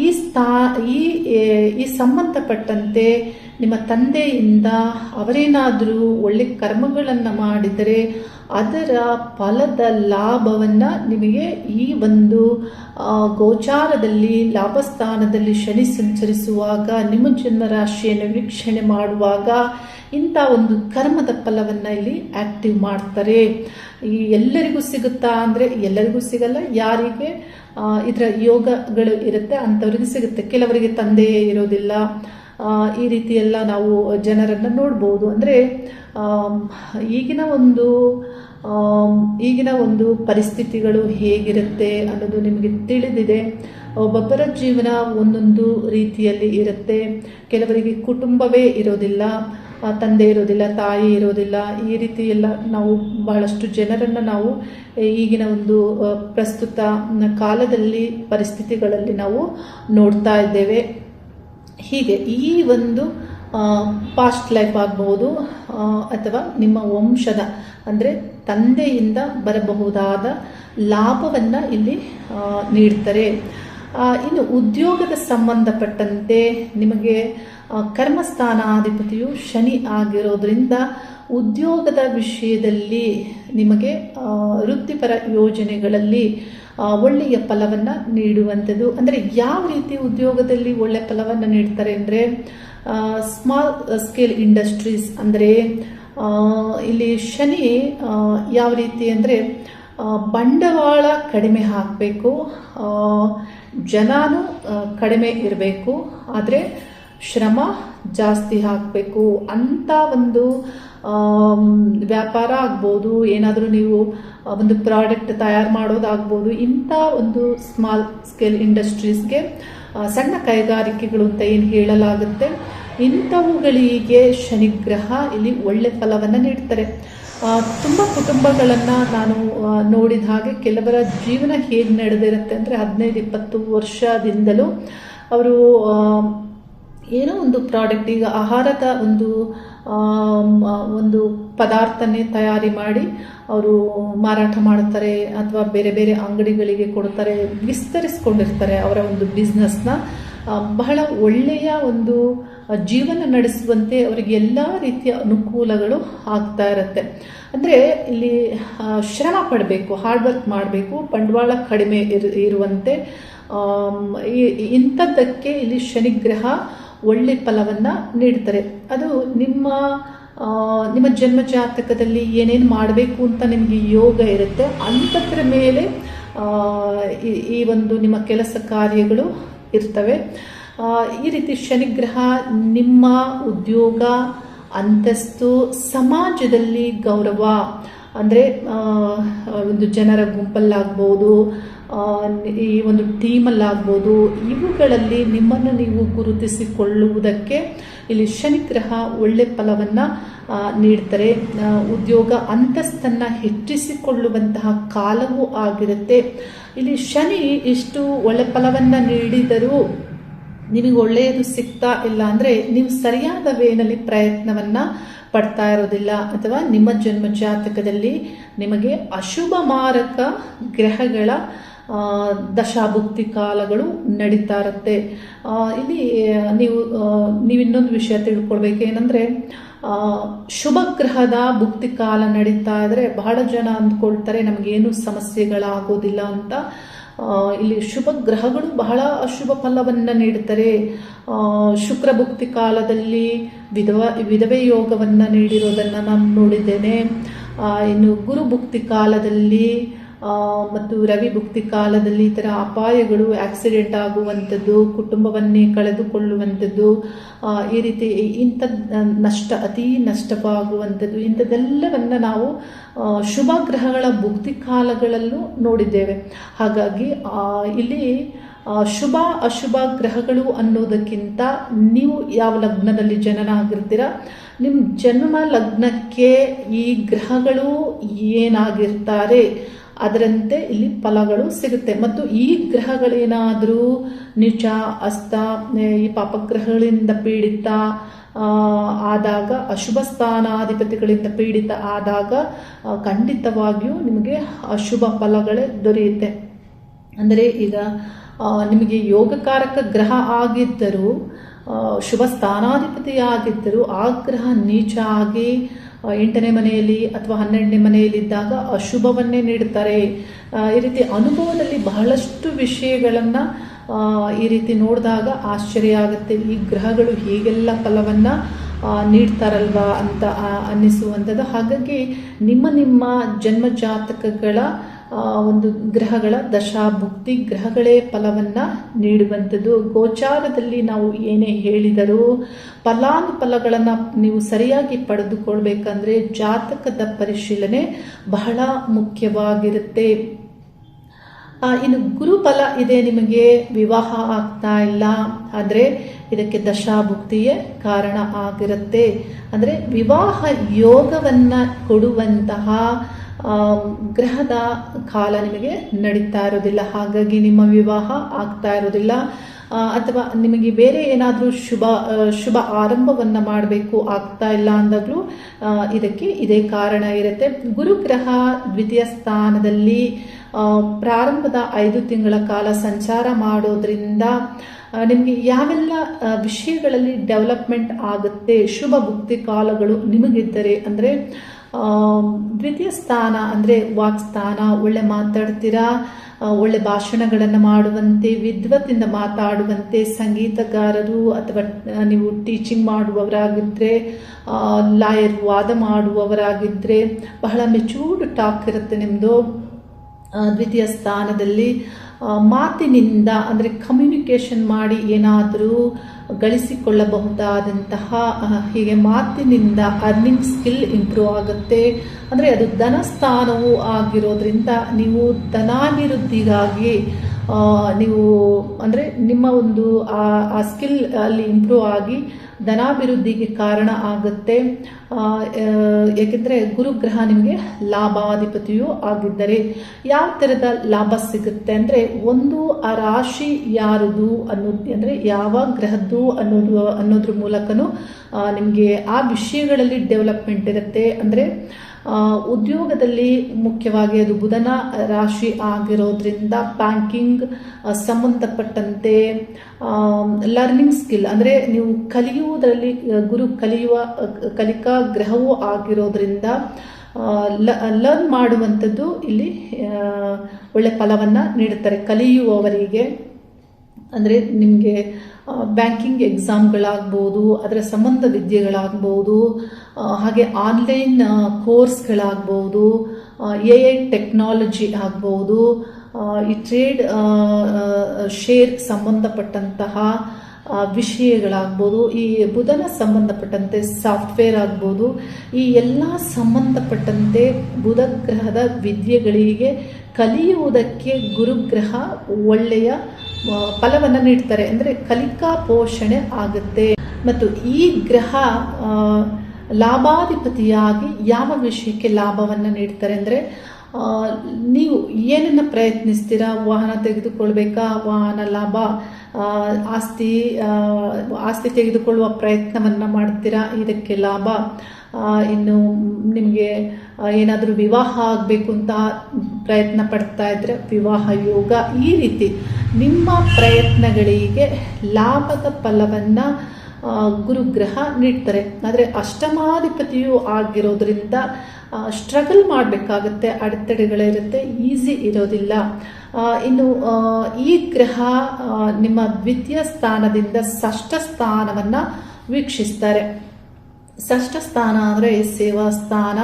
[SPEAKER 1] ಈ ಸ್ಥಾ, ಈ ಈ ಸಂಬಂಧಪಟ್ಟಂತೆ ನಿಮ್ಮ ತಂದೆಯಿಂದ ಅವರೇನಾದರೂ ಒಳ್ಳೆ ಕರ್ಮಗಳನ್ನು ಮಾಡಿದರೆ ಅದರ ಫಲದ ಲಾಭವನ್ನ ನಿಮಗೆ ಈ ಒಂದು ಗೋಚಾರದಲ್ಲಿ, ಲಾಭಸ್ಥಾನದಲ್ಲಿ ಶನಿ ಸಂಚರಿಸುವಾಗ, ನಿಮ್ಮ ಜನ್ಮ ರಾಶಿಯನ್ನು ವೀಕ್ಷಣೆ ಮಾಡುವಾಗ ಇಂಥ ಒಂದು ಕರ್ಮದ ಫಲವನ್ನು ಇಲ್ಲಿ ಆಕ್ಟಿವ್ ಮಾಡ್ತಾರೆ. ಈ ಎಲ್ಲರಿಗೂ ಸಿಗುತ್ತಾ ಅಂದರೆ ಎಲ್ಲರಿಗೂ ಸಿಗಲ್ಲ, ಯಾರಿಗೆ ಇದರ ಯೋಗಗಳು ಇರುತ್ತೆ ಅಂಥವ್ರಿಗೆ ಸಿಗುತ್ತೆ. ಕೆಲವರಿಗೆ ತಂದೆಯೇ ಇರೋದಿಲ್ಲ. ಈ ರೀತಿ ಎಲ್ಲ ನಾವು ಜನರನ್ನು ನೋಡ್ಬೋದು. ಅಂದರೆ ಈಗಿನ ಒಂದು ಈಗಿನ ಒಂದು ಪರಿಸ್ಥಿತಿಗಳು ಹೇಗಿರುತ್ತೆ ಅನ್ನೋದು ನಿಮಗೆ ತಿಳಿದಿದೆ. ಒಬ್ಬೊಬ್ಬರ ಜೀವನ ಒಂದೊಂದು ರೀತಿಯಲ್ಲಿ ಇರುತ್ತೆ. ಕೆಲವರಿಗೆ ಕುಟುಂಬವೇ ಇರೋದಿಲ್ಲ ತಂದೆ ಇರೋದಿಲ್ಲ, ತಾಯಿ ಇರೋದಿಲ್ಲ. ಈ ರೀತಿ ಎಲ್ಲ ನಾವು ಬಹಳಷ್ಟು ಜನರನ್ನು ನಾವು ಈಗಿನ ಒಂದು ಪ್ರಸ್ತುತ ಕಾಲದಲ್ಲಿ, ಪರಿಸ್ಥಿತಿಗಳಲ್ಲಿ ನಾವು ನೋಡ್ತಾ ಇದ್ದೇವೆ. ಹೀಗೆ ಈ ಒಂದು ಪಾಸ್ಟ್ ಲೈಫ್ ಆಗಬಹುದು ಅಥವಾ ನಿಮ್ಮ ವಂಶದ, ಅಂದರೆ ತಂದೆಯಿಂದ ಬರಬಹುದಾದ ಲಾಭವನ್ನು ಇಲ್ಲಿ ನೀಡ್ತಾರೆ. ಇನ್ನು ಉದ್ಯೋಗದ ಸಂಬಂಧಪಟ್ಟಂತೆ ನಿಮಗೆ ಕರ್ಮಸ್ಥಾನ ಕರ್ಮಸ್ಥಾನಾಧಿಪತಿಯು ಶನಿ ಆಗಿರೋದ್ರಿಂದ ಉದ್ಯೋಗದ ವಿಷಯದಲ್ಲಿ ನಿಮಗೆ ವೃತ್ತಿಪರ ಯೋಜನೆಗಳಲ್ಲಿ ಒಳ್ಳೆಯ ಫಲವನ್ನು ನೀಡುವಂಥದ್ದು. ಅಂದರೆ ಯಾವ ರೀತಿ ಉದ್ಯೋಗದಲ್ಲಿ ಒಳ್ಳೆಯ ಫಲವನ್ನು ನೀಡ್ತಾರೆ ಅಂದರೆ ಸ್ಮಾಲ್ ಸ್ಕೇಲ್ ಇಂಡಸ್ಟ್ರೀಸ್ ಅಂದರೆ ಇಲ್ಲಿ ಶನಿ ಯಾವ ರೀತಿ ಅಂದರೆ ಬಂಡವಾಳ ಕಡಿಮೆ ಹಾಕಬೇಕು ಜನನು ಕಡಿಮೆ ಇರಬೇಕು. ಆದರೆ ಶ್ರಮ ಜಾಸ್ತಿ ಹಾಕಬೇಕು ಅಂತ ಒಂದು ವ್ಯಾಪಾರ ಆಗ್ಬೋದು. ಏನಾದರೂ ನೀವು ಒಂದು ಪ್ರಾಡಕ್ಟ್ ತಯಾರು ಮಾಡೋದಾಗ್ಬೋದು. ಇಂಥ ಒಂದು ಸ್ಮಾಲ್ ಸ್ಕೇಲ್ ಇಂಡಸ್ಟ್ರೀಸ್ಗೆ ಸಣ್ಣ ಕೈಗಾರಿಕೆಗಳು ಅಂತ ಏನು ಹೇಳಲಾಗುತ್ತೆ? ಇಂಥವುಗಳಿಗೆ ಶನಿಗ್ರಹ ಇಲ್ಲಿ ಒಳ್ಳೆ ಫಲವನ್ನು ನೀಡ್ತಾರೆ. ತುಂಬ ಕುಟುಂಬಗಳನ್ನು ನಾನು ನೋಡಿದ ಹಾಗೆ ಕೆಲವರ ಜೀವನ ಹೇಗೆ ನಡೆದಿರುತ್ತೆ ಅಂದರೆ ಹದಿನೈದು, ಇಪ್ಪತ್ತು ವರ್ಷದಿಂದಲೂ ಅವರು ಏನೋ ಒಂದು ಪ್ರಾಡಕ್ಟ್, ಈಗ ಆಹಾರದ ಒಂದು ಒಂದು ಪದಾರ್ಥನೇ ತಯಾರಿ ಮಾಡಿ ಅವರು ಮಾರಾಟ ಮಾಡ್ತಾರೆ ಅಥವಾ ಬೇರೆ ಬೇರೆ ಅಂಗಡಿಗಳಿಗೆ ಕೊಡ್ತಾರೆ ವಿಸ್ತರಿಸ್ಕೊಂಡಿರ್ತಾರೆ ಅವರ ಒಂದು ಬಿಸ್ನೆಸ್ನ ಬಹಳ ಒಳ್ಳೆಯ ಒಂದು ಜೀವನ ನಡೆಸುವಂತೆ ಅವರಿಗೆ ಎಲ್ಲ ರೀತಿಯ ಅನುಕೂಲಗಳು ಆಗ್ತಾ ಇರುತ್ತೆ. ಅಂದರೆ ಇಲ್ಲಿ ಶ್ರಮ ಪಡಬೇಕು ಹಾರ್ಡ್ ವರ್ಕ್ ಮಾಡಬೇಕು, ಬಂಡವಾಳ ಕಡಿಮೆ ಇರು, ಇರುವಂತೆ ಇಂಥದ್ದಕ್ಕೆ ಇಲ್ಲಿ ಶನಿಗ್ರಹ ಒಳ್ಳೆ ಫಲವನ್ನು ನೀಡ್ತಾರೆ. ಅದು ನಿಮ್ಮ ನಿಮ್ಮ ಜನ್ಮ ಜಾತಕದಲ್ಲಿ ಏನೇನು ಮಾಡಬೇಕು ಅಂತ ನಿಮಗೆ ಯೋಗ ಇರುತ್ತೆ, ಅಂಥದ್ರ ಮೇಲೆ ಈ- ಒಂದು ನಿಮ್ಮ ಕೆಲಸ ಕಾರ್ಯಗಳು ಇರ್ತವೆ. ಈ ರೀತಿ ಶನಿಗ್ರಹ ನಿಮ್ಮ ಉದ್ಯೋಗ, ಅಂತಸ್ತು, ಸಮಾಜದಲ್ಲಿ ಗೌರವ, ಅಂದರೆ ಒಂದು ಜನರ ಗುಂಪಲ್ಲಾಗ್ಬೋದು ಈ ಒಂದು ಟೀಮಲ್ಲಾಗ್ಬೋದು, ಇವುಗಳಲ್ಲಿ ನಿಮ್ಮನ್ನು ನೀವು ಗುರುತಿಸಿಕೊಳ್ಳುವುದಕ್ಕೆ ಇಲ್ಲಿ ಶನಿಗ್ರಹ ಒಳ್ಳೆ ಫಲವನ್ನು ನೀಡ್ತಾರೆ. ಉದ್ಯೋಗ ಅಂತಸ್ತನ್ನು ಹೆಚ್ಚಿಸಿಕೊಳ್ಳುವಂತಹ ಕಾಲವೂ ಆಗಿರುತ್ತೆ. ಇಲ್ಲಿ ಶನಿ ಇಷ್ಟು ಒಳ್ಳೆ ಫಲವನ್ನು ನೀಡಿದರೂ ನಿಮಗೆ ಒಳ್ಳೆಯದು ಸಿಗ್ತಾ ಇಲ್ಲ ಅಂದರೆ ನೀವು ಸರಿಯಾದ ವೇನಲ್ಲಿ ಪ್ರಯತ್ನವನ್ನು ಪಡ್ತಾ ಇರೋದಿಲ್ಲ. ಅಥವಾ ನಿಮ್ಮ ಜನ್ಮ ಜಾತಕದಲ್ಲಿ ನಿಮಗೆ ಅಶುಭ ಮಾರಕ ಗ್ರಹಗಳ ದಶಾಭುಕ್ತಿ ಕಾಲಗಳು ನಡೀತಾ ಇರುತ್ತೆ. ಇಲ್ಲಿ, ನೀವು ನೀವು ಇನ್ನೊಂದು ವಿಷಯ ತಿಳ್ಕೊಳ್ಬೇಕೇನೆಂದರೆ ಶುಭ ಗ್ರಹದ ಭುಕ್ತಿ ಕಾಲ ನಡೀತಾ ಇದ್ರೆ ಬಹಳ ಜನ ಅಂದ್ಕೊಳ್ತಾರೆ ನಮಗೇನು ಸಮಸ್ಯೆಗಳಾಗೋದಿಲ್ಲ ಅಂತ. ಇಲ್ಲಿ ಶುಭ ಗ್ರಹಗಳು ಬಹಳ ಅಶುಭ ಫಲವನ್ನು ಆ, ಶುಕ್ರ ಭುಕ್ತಿ ಕಾಲದಲ್ಲಿ ವಿಧವ ವಿಧವೆ ಯೋಗವನ್ನು ನೀಡಿರೋದನ್ನು ನಾನು ನೋಡಿದ್ದೇನೆ. ಇನ್ನು ಗುರು ಭುಕ್ತಿ ಕಾಲದಲ್ಲಿ ಮತ್ತು ರವಿ ಭುಕ್ತಿ ಕಾಲದಲ್ಲಿ ಈ ಥರ ಅಪಾಯಗಳು ಆಕ್ಸಿಡೆಂಟ್ ಆಗುವಂಥದ್ದು, ಕುಟುಂಬವನ್ನೇ ಕಳೆದುಕೊಳ್ಳುವಂಥದ್ದು ಈ ರೀತಿ ಇಂಥ ನಷ್ಟ, ಅತಿ ನಷ್ಟವಾಗುವಂಥದ್ದು ಇಂಥದ್ದೆಲ್ಲವನ್ನ ನಾವು ಶುಭ ಗ್ರಹಗಳ ಭುಕ್ತಿ ಕಾಲಗಳಲ್ಲೂ ನೋಡಿದ್ದೇವೆ. ಹಾಗಾಗಿ ಇಲ್ಲಿ ಶುಭ, ಅಶುಭ ಗ್ರಹಗಳು ಅನ್ನೋದಕ್ಕಿಂತ ನೀವು ಯಾವ ಲಗ್ನದಲ್ಲಿ ಜನನ ಆಗಿರ್ತೀರ ನಿಮ್ಮ ಜನ್ಮ ಲಗ್ನಕ್ಕೆ ಈ ಗ್ರಹಗಳು ಏನಾಗಿರ್ತಾರೆ ಅದರಂತೆ ಇಲ್ಲಿ ಫಲಗಳು ಸಿಗುತ್ತೆ. ಮತ್ತು ಈ ಗ್ರಹಗಳೇನಾದರೂ ನಿಚ ಅಸ್ತ ಈ ಪಾಪಗ್ರಹಗಳಿಂದ ಪೀಡಿತ ಆದಾಗ, ಅಶುಭ ಸ್ಥಾನಾಧಿಪತಿಗಳಿಂದ ಪೀಡಿತ ಆದಾಗ ಖಂಡಿತವಾಗಿಯೂ ನಿಮಗೆ ಅಶುಭ ಫಲಗಳೇ ದೊರೆಯುತ್ತೆ. ಅಂದರೆ ಈಗ ನಿಮಗೆ ಯೋಗಕಾರಕ ಗ್ರಹ ಆಗಿದ್ದರೂ ಶುಭ ಸ್ಥಾನಾಧಿಪತಿ ಆಗಿದ್ದರೂ ಆ ಗ್ರಹ ನೀಚ ಆಗಿ ಎಂಟನೇ ಮನೆಯಲ್ಲಿ ಅಥವಾ ಹನ್ನೆರಡನೇ ಮನೆಯಲ್ಲಿದ್ದಾಗ ಅಶುಭವನ್ನೇ ನೀಡುತ್ತಾರೆ. ಈ ರೀತಿ ಅನುಭವದಲ್ಲಿ ಬಹಳಷ್ಟು ವಿಷಯಗಳನ್ನು ಈ ರೀತಿ ನೋಡಿದಾಗ ಆಶ್ಚರ್ಯ ಆಗುತ್ತೆ. ಈ ಗ್ರಹಗಳು ಹೇಗೆಲ್ಲ ಫಲವನ್ನು ನೀಡ್ತಾರಲ್ವಾ ಅಂತ ಅನ್ನಿಸುವಂಥದ್ದು. ಹಾಗಾಗಿ ನಿಮ್ಮ ನಿಮ್ಮ ಜನ್ಮ ಜಾತಕಗಳ ಆ, ಒಂದು ಗ್ರಹಗಳ ದಶಾಭುಕ್ತಿ ಗ್ರಹಗಳೇ ಫಲವನ್ನು ನೀಡುವಂಥದ್ದು. ಗೋಚಾರದಲ್ಲಿ ನಾವು ಏನೇ ಹೇಳಿದರೂ ಫಲಾನುಫಲಗಳನ್ನು ನೀವು ಸರಿಯಾಗಿ ಪಡೆದುಕೊಳ್ಬೇಕಂದ್ರೆ ಜಾತಕದ ಪರಿಶೀಲನೆ ಬಹಳ ಮುಖ್ಯವಾಗಿರುತ್ತೆ. ಇನ್ನು ಗುರುಫಲ ಇದೆ ನಿಮಗೆ, ವಿವಾಹ ಆಗ್ತಾ ಇಲ್ಲ ಆದರೆ ಇದಕ್ಕೆ ದಶಾಭುಕ್ತಿಯೇ ಕಾರಣ ಆಗಿರುತ್ತೆ. ಅಂದರೆ ವಿವಾಹ ಯೋಗವನ್ನ ಕೊಡುವಂತಹ ಗ್ರಹದ ಕಾಲ ನಿಮಗೆ ನಡೀತಾ ಇರೋದಿಲ್ಲ ಹಾಗಾಗಿ ನಿಮ್ಮ ವಿವಾಹ ಆಗ್ತಾ ಇರೋದಿಲ್ಲ ಅಥವಾ ನಿಮಗೆ ಬೇರೆ ಏನಾದರೂ ಶುಭ ಶುಭ ಆರಂಭವನ್ನು ಮಾಡಬೇಕು ಆಗ್ತಾ ಇಲ್ಲ ಅಂದಾಗಲೂ ಇದಕ್ಕೆ ಇದೇ ಕಾರಣ ಇರುತ್ತೆ. ಗುರುಗ್ರಹ ದ್ವಿತೀಯ ಸ್ಥಾನದಲ್ಲಿ ಪ್ರಾರಂಭದ ಐದು ತಿಂಗಳ ಕಾಲ ಸಂಚಾರ ಮಾಡೋದ್ರಿಂದ ನಿಮಗೆ ಯಾವೆಲ್ಲ ವಿಷಯಗಳಲ್ಲಿ ಡೆವಲಪ್ಮೆಂಟ್ ಆಗುತ್ತೆ, ಶುಭ ಭುಕ್ತಿ ಕಾಲಗಳು ನಿಮಗಿದ್ದರೆ, ಅಂದರೆ ದ್ವಿತೀಯ ಸ್ಥಾನ ಅಂದರೆ ವಾಕ್ಸ್ಥಾನ, ಒಳ್ಳೆ ಮಾತಾಡ್ತೀರಾ ಒಳ್ಳೆ ಭಾಷಣಗಳನ್ನು ಮಾಡುವಂತೆ, ವಿದ್ವತ್ತಿಂದ ಮಾತಾಡುವಂತೆ ಸಂಗೀತಗಾರರು ಅಥವಾ ನೀವು ಟೀಚಿಂಗ್ ಮಾಡುವವರಾಗಿದ್ದರೆ ಲಾಯರ್ ವಾದ ಮಾಡುವವರಾಗಿದ್ದರೆ ಬಹಳ ಮೆಚೂರ್ಡ್ ಟಾಕ್ ಇರುತ್ತೆ ನಿಮ್ಮದು ದ್ವಿತೀಯ ಸ್ಥಾನದಲ್ಲಿ ಮಾತಿನಿಂದ ಅಂದರೆ ಕಮ್ಯುನಿಕೇಷನ್ ಮಾಡಿ ಏನಾದರೂ ಗಳಿಸಿಕೊಳ್ಳಬಹುದಾದಂತಹ ಹೀಗೆ ಮಾತಿನಿಂದ ಅರ್ನಿಂಗ್ ಸ್ಕಿಲ್ ಇಂಪ್ರೂವ್ ಆಗುತ್ತೆ. ಅಂದರೆ ಅದು ಧನ ಸ್ಥಾನವೂ ಆಗಿರೋದ್ರಿಂದ ನೀವು ಧನಾಭಿವೃದ್ಧಿಗಾಗಿ ನೀವು ಅಂದರೆ ನಿಮ್ಮ ಒಂದು ಆ ಸ್ಕಿಲ್ ಅಲ್ಲಿ ಇಂಪ್ರೂವ್ ಆಗಿ ಧನಾಭಿವೃದ್ಧಿಗೆ ಕಾರಣ ಆಗುತ್ತೆ. ಏಕೆಂದರೆ ಗುರುಗ್ರಹ ನಿಮಗೆ ಲಾಭಾಧಿಪತಿಯೂ ಆಗಿದ್ದರೆ ಯಾವ ಥರದ ಲಾಭ ಸಿಗುತ್ತೆ ಅಂದರೆ ಒಂದು ಆ ರಾಶಿ ಯಾರದು ಅನ್ನೋದು ಅಂದರೆ ಯಾವ ಗ್ರಹದ್ದು ಅನ್ನೋದು, ಅನ್ನೋದ್ರ ಮೂಲಕನೂ ನಿಮಗೆ ಆ ವಿಷಯಗಳಲ್ಲಿ ಡೆವಲಪ್ಮೆಂಟ್ ಇರುತ್ತೆ. ಅಂದರೆ ಉದ್ಯೋಗದಲ್ಲಿ ಮುಖ್ಯವಾಗಿ ಅದು ಬುಧನ ರಾಶಿ ಆಗಿರೋದ್ರಿಂದ ಬ್ಯಾಂಕಿಂಗ್ ಸಂಬಂಧಪಟ್ಟಂತೆ ಲರ್ನಿಂಗ್ ಸ್ಕಿಲ್ ಅಂದರೆ ನೀವು ಕಲಿಯುವುದರಲ್ಲಿ, ಗುರು ಕಲಿಯುವ, ಕಲಿಕಾ ಗ್ರಹವೂ ಆಗಿರೋದ್ರಿಂದ ಲರ್ನ್ ಮಾಡುವಂಥದ್ದು ಇಲ್ಲಿ ಒಳ್ಳೆ ಫಲವನ್ನು ನೀಡುತ್ತಾರೆ. ಕಲಿಯುವವರಿಗೆ, ಅಂದರೆ ನಿಮಗೆ ಬ್ಯಾಂಕಿಂಗ್ ಎಕ್ಸಾಮ್ಗಳಾಗ್ಬೋದು, ಅದರ ಸಂಬಂಧ ವಿದ್ಯೆಗಳಾಗ್ಬೋದು ಹಾಗೆ ಆನ್ಲೈನ್ ಕೋರ್ಸ್ಗಳಾಗ್ಬೋದು ಎ ಐ ಟೆಕ್ನಾಲಜಿ ಆಗ್ಬೋದು ಈ ಟ್ರೇಡ್ ಶೇರ್ ಸಂಬಂಧಪಟ್ಟಂತಹ ವಿಷಯಗಳಾಗ್ಬೋದು, ಈ ಬುಧನ ಸಂಬಂಧಪಟ್ಟಂತೆ ಸಾಫ್ಟ್ವೇರ್ ಆಗ್ಬೋದು, ಈ ಎಲ್ಲ ಸಂಬಂಧಪಟ್ಟಂತೆ ಬುಧ ಗ್ರಹದ ವಿದ್ಯೆಗಳಿಗೆ ಕಲಿಯುವುದಕ್ಕೆ ಗುರುಗ್ರಹ ಒಳ್ಳೆಯ ಫಲವನ್ನು ನೀಡ್ತಾರೆ. ಅಂದರೆ ಕಲಿಕಾ ಪೋಷಣೆ ಆಗುತ್ತೆ. ಮತ್ತು ಈ ಗ್ರಹ ಲಾಭಾಧಿಪತಿಯಾಗಿ ಯಾವ ವಿಷಯಕ್ಕೆ ಲಾಭವನ್ನು ನೀಡ್ತಾರೆ ಅಂದರೆ ನೀವು ಏನನ್ನು ಪ್ರಯತ್ನಿಸ್ತೀರಾ? ವಾಹನ ತೆಗೆದುಕೊಳ್ಬೇಕಾ? ವಾಹನ ಲಾಭ? ಆಸ್ತಿ ಆಸ್ತಿ ತೆಗೆದುಕೊಳ್ಳುವ ಪ್ರಯತ್ನವನ್ನು ಮಾಡ್ತೀರಾ? ಇದಕ್ಕೆ ಲಾಭ? ಇನ್ನು ನಿಮಗೆ ಏನಾದರೂ ವಿವಾಹ ಆಗಬೇಕು ಅಂತ ಪ್ರಯತ್ನ ಪಡ್ತಾ ಇದ್ರೆ ವಿವಾಹ ಯೋಗ ಈ ರೀತಿ ನಿಮ್ಮ ಪ್ರಯತ್ನಗಳಿಗೆ ಲಾಭದ ಫಲವನ್ನು ಗುರುಗ್ರಹ ನೀಡ್ತಾರೆ. ಆದರೆ ಅಷ್ಟಮಾಧಿಪತಿಯು ಆಗಿರೋದ್ರಿಂದ ಸ್ಟ್ರಗಲ್ ಮಾಡಬೇಕಾಗುತ್ತೆ ಅಡೆತಡೆಗಳಿರುತ್ತೆ ಈಸಿ ಇರೋದಿಲ್ಲ. ಇನ್ನು ಈ ಗ್ರಹ ನಿಮ್ಮ ದ್ವಿತೀಯ ಸ್ಥಾನದಿಂದ ಷಷ್ಠ ಸ್ಥಾನವನ್ನು ವೀಕ್ಷಿಸ್ತಾರೆ. ಷಷ್ಠ ಸ್ಥಾನ ಅಂದರೆ ಸೇವಾ ಸ್ಥಾನ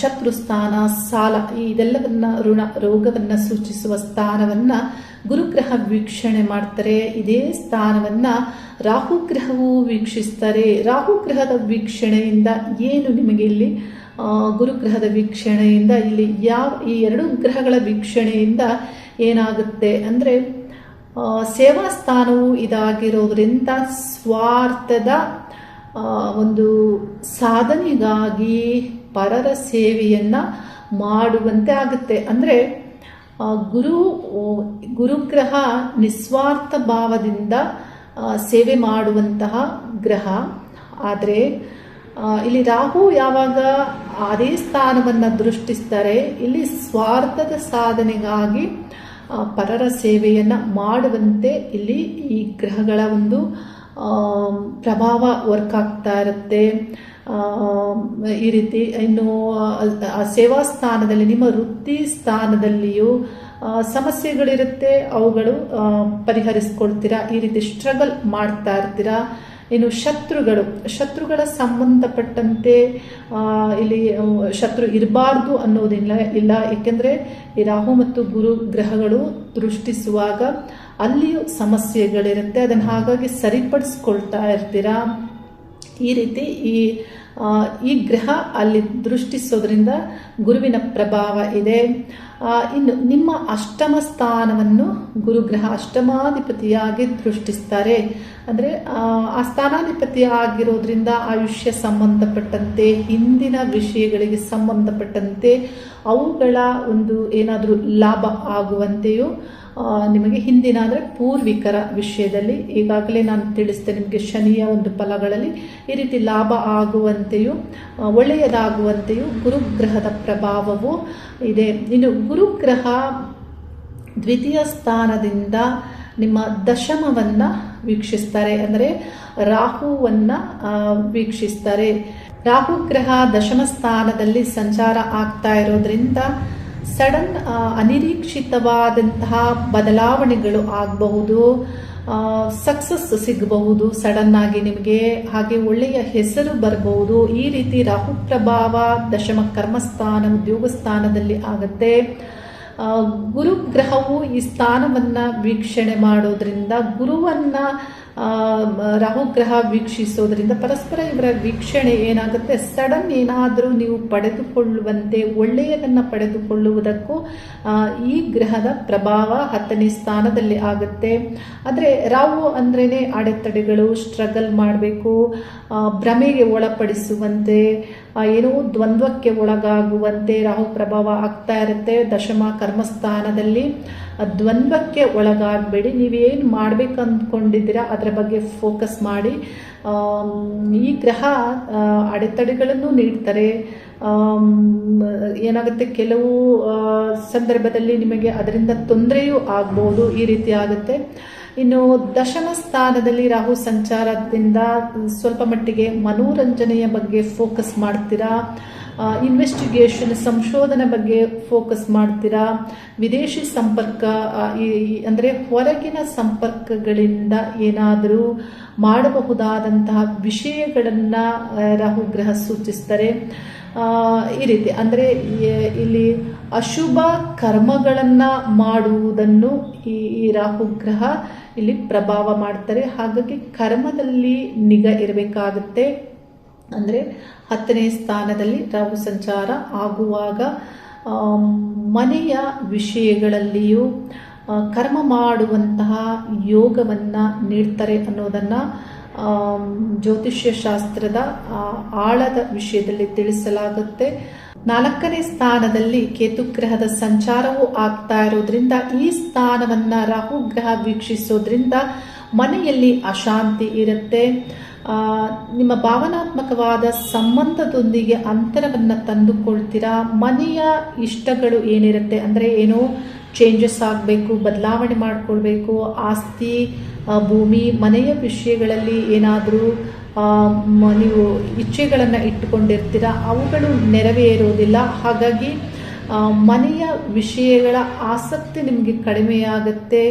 [SPEAKER 1] ಶತ್ರು ಸ್ಥಾನ, ಸಾಲ ಇದೆಲ್ಲವನ್ನ ಋಣ, ರೋಗವನ್ನ ಸೂಚಿಸುವ ಸ್ಥಾನವನ್ನ ಗುರುಗ್ರಹ ವೀಕ್ಷಣೆ ಮಾಡ್ತಾರೆ. ಇದೇ ಸ್ಥಾನವನ್ನ ರಾಹುಗ್ರಹವು ವೀಕ್ಷಿಸ್ತಾರೆ. ರಾಹುಗ್ರಹದ ವೀಕ್ಷಣೆಯಿಂದ ಏನು ನಿಮಗೆ ಇಲ್ಲಿ ಗುರುಗ್ರಹದ ವೀಕ್ಷಣೆಯಿಂದ ಇಲ್ಲಿ ಯಾವ, ಈ ಎರಡು ಗ್ರಹಗಳ ವೀಕ್ಷಣೆಯಿಂದ ಏನಾಗುತ್ತೆ ಅಂದರೆ ಸೇವಾ ಸ್ಥಾನವು ಇದಾಗಿರೋದ್ರಿಂದ ಸ್ವಾರ್ಥದ ಒಂದು ಸಾಧನೆಗಾಗಿ ಪರರ ಸೇವೆಯನ್ನು ಮಾಡುವಂತೆ ಆಗುತ್ತೆ. ಅಂದರೆ ಗುರು ಗುರುಗ್ರಹ ನಿಸ್ವಾರ್ಥ ಭಾವದಿಂದ ಸೇವೆ ಮಾಡುವಂತಹ ಗ್ರಹ. ಆದರೆ ಇಲ್ಲಿ ರಾಹು ಯಾವಾಗ ಅದೇ ಸ್ಥಾನವನ್ನು ದೃಷ್ಟಿಸ್ತಾರೆ, ಇಲ್ಲಿ ಸ್ವಾರ್ಥದ ಸಾಧನೆಗಾಗಿ ಪರರ ಸೇವೆಯನ್ನು ಮಾಡುವಂತೆ ಇಲ್ಲಿ ಈ ಗ್ರಹಗಳ ಒಂದು ಪ್ರಭಾವ ವರ್ಕ್ ಆಗ್ತಾ ಇರುತ್ತೆ. ಈ ರೀತಿ ಇನ್ನು ಸೇವಾ ಸ್ಥಾನದಲ್ಲಿ, ನಿಮ್ಮ ವೃತ್ತಿ ಸ್ಥಾನದಲ್ಲಿಯೂ ಸಮಸ್ಯೆಗಳಿರುತ್ತೆ, ಅವುಗಳು ಪರಿಹರಿಸ್ಕೊಳ್ತೀರಾ, ಈ ರೀತಿ ಸ್ಟ್ರಗಲ್ ಮಾಡ್ತಾ ಇರ್ತೀರಾ ಇನ್ನು ಶತ್ರುಗಳು, ಶತ್ರುಗಳ ಸಂಬಂಧಪಟ್ಟಂತೆ ಇಲ್ಲಿ ಶತ್ರು ಇರಬಾರ್ದು ಅನ್ನೋದಿಲ್ಲ, ಇಲ್ಲ. ಏಕೆಂದರೆ ಈ ರಾಹು ಮತ್ತು ಗುರು ಗ್ರಹಗಳು ದೃಷ್ಟಿಸುವಾಗ ಅಲ್ಲಿಯೂ ಸಮಸ್ಯೆಗಳಿರುತ್ತೆ. ಅದನ್ನು ಹಾಗಾಗಿ ಸರಿಪಡಿಸ್ಕೊಳ್ತಾ ಇರ್ತೀರಾ? ಈ ರೀತಿ ಈ ಈ ಗ್ರಹ ಅಲ್ಲಿ ದೃಷ್ಟಿಸೋದ್ರಿಂದ ಗುರುವಿನ ಪ್ರಭಾವ ಇದೆ. ಇನ್ನು ನಿಮ್ಮ ಅಷ್ಟಮ ಸ್ಥಾನವನ್ನು ಗುರುಗ್ರಹ ಅಷ್ಟಮಾಧಿಪತಿಯಾಗಿ ದೃಷ್ಟಿಸ್ತಾರೆ. ಅಂದರೆ, ಆ ಸ್ಥಾನಾಧಿಪತಿ ಆಗಿರೋದ್ರಿಂದ ಆಯುಷ್ಯ ಸಂಬಂಧಪಟ್ಟಂತೆ ಹಿಂದಿನ ವಿಷಯಗಳಿಗೆ ಸಂಬಂಧಪಟ್ಟಂತೆ ಅವುಗಳ ಒಂದು ಏನಾದರೂ ಲಾಭ ಆಗುವಂತೆಯೂ ನಿಮಗೆ ಹಿಂದಿನ ಅಂದರೆ ಪೂರ್ವಿಕರ ವಿಷಯದಲ್ಲಿ ಈಗಾಗಲೇ ನಾನು ತಿಳಿಸಿದೆ ನಿಮಗೆ ಶನಿಯ ಒಂದು ಫಲಗಳಲ್ಲಿ ಈ ರೀತಿ ಲಾಭ ಆಗುವಂತೆಯೂ ಒಳ್ಳೆಯದಾಗುವಂತೆಯೂ ಗುರುಗ್ರಹದ ಪ್ರಭಾವವು ಇದೆ. ಇನ್ನು ಗುರುಗ್ರಹ ದ್ವಿತೀಯ ಸ್ಥಾನದಿಂದ ನಿಮ್ಮ ದಶಮವನ್ನು ವೀಕ್ಷಿಸ್ತಾರೆ. ಅಂದರೆ ರಾಹುವನ್ನು ವೀಕ್ಷಿಸ್ತಾರೆ. ರಾಹು ಗ್ರಹ ದಶಮ ಸ್ಥಾನದಲ್ಲಿ ಸಂಚಾರ ಆಗ್ತಾ ಇರೋದ್ರಿಂದ ಸಡನ್ ಅನಿರೀಕ್ಷಿತವಾದಂತಹ ಬದಲಾವಣೆಗಳು ಆಗಬಹುದು ಸಕ್ಸಸ್ ಸಿಗಬಹುದು ಸಡನ್ ಆಗಿ ನಿಮಗೆ ಹಾಗೆ ಒಳ್ಳೆಯ ಹೆಸರು ಬರಬಹುದು. ಈ ರೀತಿ ರಾಹು ಪ್ರಭಾವ ದಶಮ ಕರ್ಮಸ್ಥಾನ, ಉದ್ಯೋಗ ಸ್ಥಾನದಲ್ಲಿ ಆಗುತ್ತೆ. ಗುರುಗ್ರಹವು ಈ ಸ್ಥಾನವನ್ನು ವೀಕ್ಷಣೆ ಮಾಡೋದ್ರಿಂದ ಗುರುವನ್ನ ರಾಹುಗ್ರಹ ವೀಕ್ಷಿಸೋದ್ರಿಂದ ಪರಸ್ಪರ ಇವರ ವೀಕ್ಷಣೆ ಏನಾಗುತ್ತೆ? ಸಡನ್ ಏನಾದರೂ ನೀವು ಪಡೆದುಕೊಳ್ಳುವಂತೆ, ಒಳ್ಳೆಯದನ್ನು ಪಡೆದುಕೊಳ್ಳುವುದಕ್ಕೂ ಈ ಗ್ರಹದ ಪ್ರಭಾವ ಹತ್ತನೇ ಸ್ಥಾನದಲ್ಲಿ ಆಗುತ್ತೆ. ಆದರೆ ರಾಹು ಅಂದ್ರೇ ಅಡೆತಡೆಗಳು ಸ್ಟ್ರಗಲ್ ಮಾಡಬೇಕು ಭ್ರಮೆಗೆ ಒಳಪಡಿಸುವಂತೆ ಏನೋ ದ್ವಂದ್ವಕ್ಕೆ ಒಳಗಾಗುವಂತೆ ರಾಹು ಪ್ರಭಾವ ಆಗ್ತಾ ಇರುತ್ತೆ ದಶಮ ಕರ್ಮಸ್ಥಾನದಲ್ಲಿ. ಆ ದ್ವಂದ್ವಕ್ಕೆ ಒಳಗಾಗಬೇಡಿ, ನೀವೇನು ಮಾಡ್ಬೇಕು ಅಂದ್ಕೊಂಡಿದ್ದೀರಾ ಅದರ ಬಗ್ಗೆ ಫೋಕಸ್ ಮಾಡಿ. ಈ ಗ್ರಹ ಅಡೆತಡೆಗಳನ್ನು ನೀಡ್ತಾರೆ. ಏನಾಗುತ್ತೆ, ಕೆಲವು ಸಂದರ್ಭದಲ್ಲಿ ನಿಮಗೆ ಅದರಿಂದ ತೊಂದರೆಯೂ ಆಗ್ಬೋದು, ಈ ರೀತಿ ಆಗುತ್ತೆ. ಇನ್ನು ದಶಮ ಸ್ಥಾನದಲ್ಲಿ ರಾಹು ಸಂಚಾರದಿಂದ ಸ್ವಲ್ಪ ಮಟ್ಟಿಗೆ ಮನೋರಂಜನೆಯ ಬಗ್ಗೆ ಫೋಕಸ್ ಮಾಡ್ತೀರಾ? ಇನ್ವೆಸ್ಟಿಗೇಷನ್ ಸಂಶೋಧನೆ ಬಗ್ಗೆ ಫೋಕಸ್ ಮಾಡ್ತೀರಾ? ವಿದೇಶಿ ಸಂಪರ್ಕ ಅಂದರೆ ಹೊರಗಿನ ಸಂಪರ್ಕಗಳಿಂದ ಏನಾದರೂ ಮಾಡಬಹುದಾದಂತಹ ವಿಷಯಗಳನ್ನು ರಾಹು ಗ್ರಹ ಸೂಚಿಸ್ತಾರೆ. ಈ ರೀತಿ. ಅಂದರೆ ಇಲ್ಲಿ ಅಶುಭ ಕರ್ಮಗಳನ್ನು ಮಾಡುವುದನ್ನು ಈ ಈ ರಾಹುಗ್ರಹ ಇಲ್ಲಿ ಪ್ರಭಾವ ಮಾಡ್ತಾರೆ. ಹಾಗಾಗಿ ಕರ್ಮದಲ್ಲಿ ನಿಗಾ ಇರಬೇಕಾಗುತ್ತೆ. ಅಂದರೆ, ಹತ್ತನೇ ಸ್ಥಾನದಲ್ಲಿ ರಾಹು ಸಂಚಾರ ಆಗುವಾಗ ಮನೆಯ ವಿಷಯಗಳಲ್ಲಿಯೂ ಕರ್ಮ ಮಾಡುವಂತಹ ಯೋಗವನ್ನು ನೀಡ್ತಾರೆ ಅನ್ನೋದನ್ನು ಜ್ಯೋತಿಷ್ಯ ಶಾಸ್ತ್ರದ ಆಳದ ವಿಷಯದಲ್ಲಿ ತಿಳಿಸಲಾಗುತ್ತೆ. ನಾಲ್ಕನೇ ಸ್ಥಾನದಲ್ಲಿ ಕೇತುಗ್ರಹದ ಸಂಚಾರವೂ ಆಗ್ತಾ ಇರೋದ್ರಿಂದ, ಈ ಸ್ಥಾನವನ್ನ ರಾಹು ಗ್ರಹ ವೀಕ್ಷಿಸೋದ್ರಿಂದ ಮನೆಯಲ್ಲಿ ಅಶಾಂತಿ ಇರುತ್ತೆ. ನಿಮ್ಮ ಭಾವನಾತ್ಮಕವಾದ ಸಂಬಂಧದೊಂದಿಗೆ ಅಂತರವನ್ನು ತಂದುಕೊಳ್ತೀರಾ? ಮನೆಯ ಇಷ್ಟಗಳು ಏನಿರುತ್ತೆ? ಅಂದರೆ ಏನೋ ಚೇಂಜಸ್ ಆಗಬೇಕು, ಬದಲಾವಣೆ ಮಾಡಿಕೊಳ್ಬೇಕು, ಆಸ್ತಿ ಭೂಮಿ ಮನೆಯ ವಿಷಯಗಳಲ್ಲಿ ಏನಾದರೂ ನೀವು ಇಚ್ಛೆಗಳನ್ನು ಇಟ್ಟುಕೊಂಡಿರ್ತೀರಾ, ಅವುಗಳು ನೆರವೇರೋದಿಲ್ಲ. ಹಾಗಾಗಿ ಮನೆಯ ವಿಷಯಗಳ ಆಸಕ್ತಿ ನಿಮಗೆ ಕಡಿಮೆಯಾಗುತ್ತೆ,